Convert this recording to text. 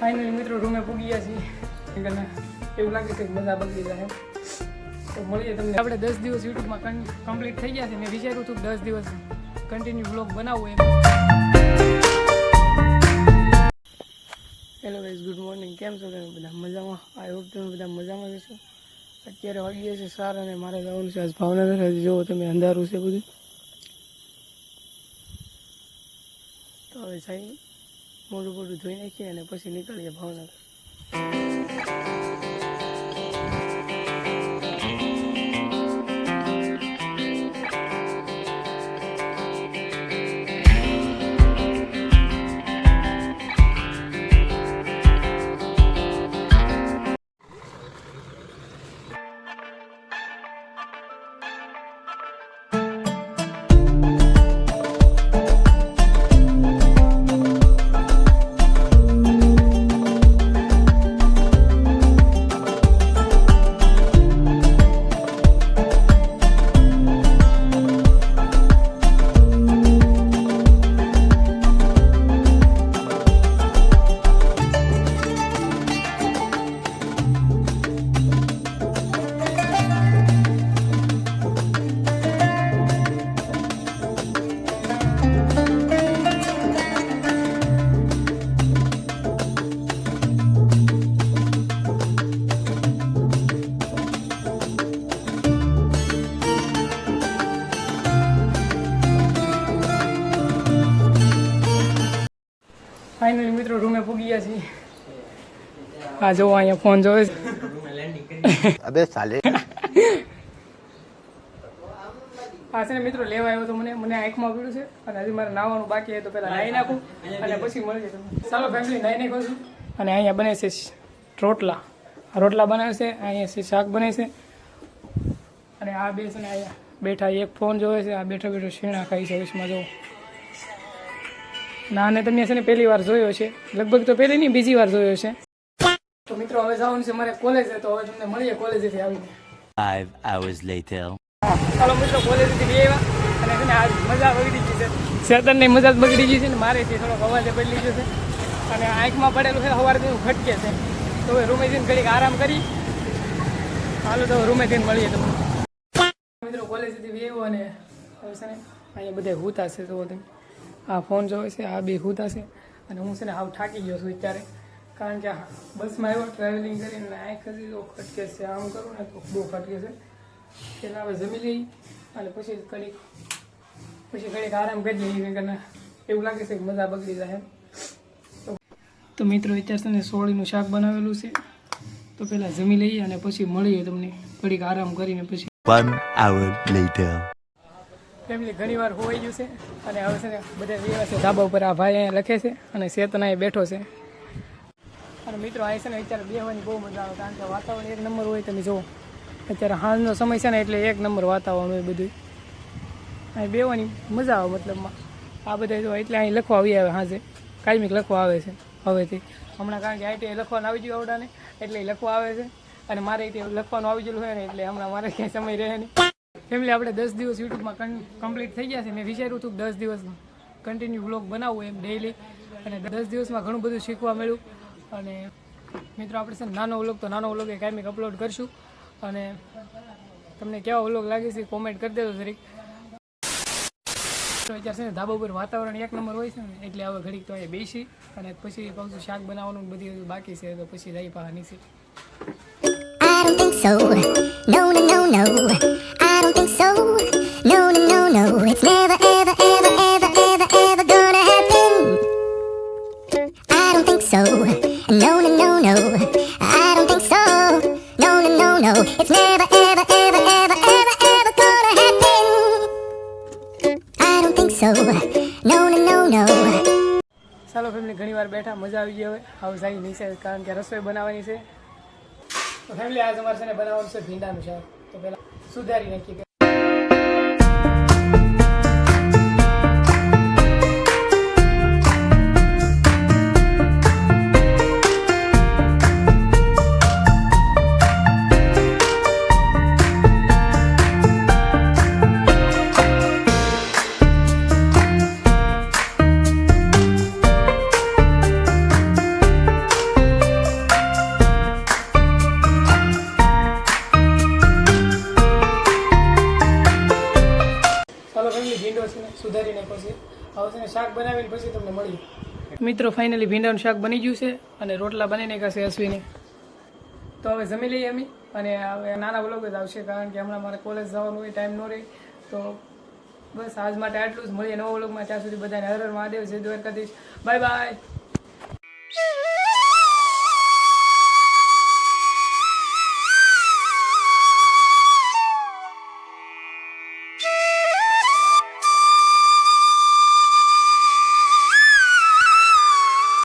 Finally મિત્રો રૂમે પૂગી ગયા છીએ કારણ એવું લાગે કે મજા બગડી જાય તો મળીએ તમને આપણે દસ દિવસ યુટ્યુબમાં કમ્પ્લીટ થઈ ગયા છે મેં વિચાર્યું હતું દસ દિવસ કન્ટિન્યુ બ્લોગ બનાવવું એમ હેલો ગાઈઝ ગુડ મોર્નિંગ કેમ છો તમે બધા મજામાં આઈ હોપ તમે બધા મજામાં રહેશો અત્યારે વાગીએ છે સાર અને મારે જવાનું છે આજ ભાવનગર હજી જુઓ તમે અંધારું છે બધું તો હવે જઈ મોઢું મોઢું ધોઈ નાખીએ અને પછી નીકળીએ ભાવનગર. ફાઇનલી મિત્રો રૂમે પૂગી ગયા છીએ. હા જો અહીંયા ફોન જોવે છે. અબે સાલે. આ મિત્રો લેવા આવ્યો તો મને મને આંખમાં પીડ્યું છે. અને હજી મારે નાવાનું બાકી હોય તો પહેલાં નાહી નાખું. અને પછી મળીએ તમને ચાલો ફેમિલી નાહી નાખું છું અને અહીંયા બને છે રોટલા. રોટલા બનાવે છે અહીંયા છે શાક બને છે. અને આ બે છે ને અહીંયા બેઠા એક ફોન જોવે છે આ બેઠો બેઠો શીણા ખાઈ છે વિશમાં જો ના ને તમે છે ને પહેલી વાર જોયો છે. લગભગ તો પહેલી નહીં બીજી વાર જોયો છે. તો મિત્રો હવે જવાનું છે મારે કોલેજ તો હવે તમને મળીએ કોલેજેથી આવીને. 5 hours later. ચાલો મિત્રો કોલેજથી બે આવ્યા અને છે ને આજ મજા બગડી ગઈ છે. શેતનની મજા જ બગડી ગઈ છે ને? મારેથી થોડોક અવાજ બદલી ગયો છે. અને આંખમાં પડેલું છે સવારથી ફટકે છે. તો હવે રૂમે જઈને ઘડીક આરામ કરી. હાલો તો રૂમે જઈને મળીએ તમને. મિત્રો કોલેજથી બે આવ્યો અને હવે છે ને અહીંયા બધા હુતા છે તો તમે. આ ફોન જોવે છે, આ બે હુતા છે અને હું છે ને હાવ થાકી ગયો છું અત્યારે. કારણ કે બસમાં આવ્યો ટ્રાવેલિંગ કરીને આંખ હજી તો ખટકે છે, આમ કરું ને તો બહુ ખટકે છે. પેલા હવે જમી લઈ અને પછી કડીક પછી ઘડીક આરામ કરી લઈએ, કારણ એવું લાગે છે કે મજા બગડી જાય તો- મિત્રો, અત્યારે છે ને સોળીનું શાક બનાવેલું છે. તો પહેલાં જમી લઈએ અને પછી મળીએ તમને. ઘડીક આરામ કરીને પછી. One hour later. ફેમિલી ઘણી વાર હોઈ ગયું છે. અને હવે છે ને બધા વ્યવા છે ધાબા ઉપર આ ભાઈ અહીંયા લખે છે અને ચેતન અહીં બેઠો છે. અને મિત્રો અહીં છે ને અત્યારે બેહવાની બહુ મજા આવે, કારણ કે વાતાવરણ એક નંબર હોય તમે જુઓ. અત્યારે હાલનો સમય છે ને એટલે એક નંબર વાતાવરણ હોય બધું અહીં બેહવાની મજા આવે મતલબમાં. આ બધા જો એટલે અહીં લખવા આવી આવે હાજે. કાયમિક લખવા આવે છે હવેથી. હમણાં કારણ કે આઈટીઆઈ લખવાનું આવી ગયું આવડાને, એટલે લખવા આવે છે. અને મારે લખવાનું આવી ગયેલું હોય ને એટલે હમણાં મારે ક્યાંય સમય રહે નહીં. ફેમિલી આપણે દસ દિવસ યુટ્યુબમાં કમ્પ્લીટ થઈ ગયા છે. મેં વિચાર્યું હતું દસ દિવસ કન્ટિન્યુ વ્લોગ બનાવવું એમ ડેઈલી અને દસ દિવસમાં ઘણું બધું શીખવા મળ્યું. અને મિત્રો આપણે છે નાનો વ્લોગ તો નાનો વ્લોગ એ કાયમિક અપલોડ કરશું. અને તમને કેવા વ્લોગ લાગે છે કોમેન્ટ કરી દેજો જરીક. અત્યારે છે ને ધાબા ઉપર વાતાવરણ એક નંબર હોય છે ને એટલે હવે ઘડીક તો અહીંયા બેસી અને પછી કહું છું શાક બનાવવાનું બધી બાકી છે તો પછી રહી પાછા નીચે. I don't think so. No, no, no, no. I don't think so. No, no, no, no. It's never, ever, ever, ever, ever, ever gonna happen. I don't think so. No, no, no, no. I don't think so. No, no, no, no. It's never, ever, ever, ever, ever, ever gonna happen. I don't think so. No, no, no, no. ચાલો family ઘણી વાર બેઠા મજા આવી ગઈ હવે હવે જાય નીચે કારણ કે રસોઈ બનાવવાની છે તો ફેમિલી આજ અમારે છે ને બનાવવાનું છે ભીંડાનું શાક તો પહેલાં સુધારી નાખીએ છે શાક બનાવીને પછી તમને મળીએ. મિત્રો ફાઇનલી ભીંડાનું શાક બની ગયું છે અને રોટલા બનીને કાશે અશ્વિને તો હવે જમી લઈએ અમે અને હવે નાના બ્લોગ જ આવશે કારણ કે હમણાં મારે કોલેજ જવાનું હોય ટાઈમ ન રહે. તો બસ આજ માટે આટલું જ. મળીએ નવો બ્લોગમાં ત્યાં સુધી બધાને હર હર મહાદેવ, જય દ્વારકાધીશ. Bye bye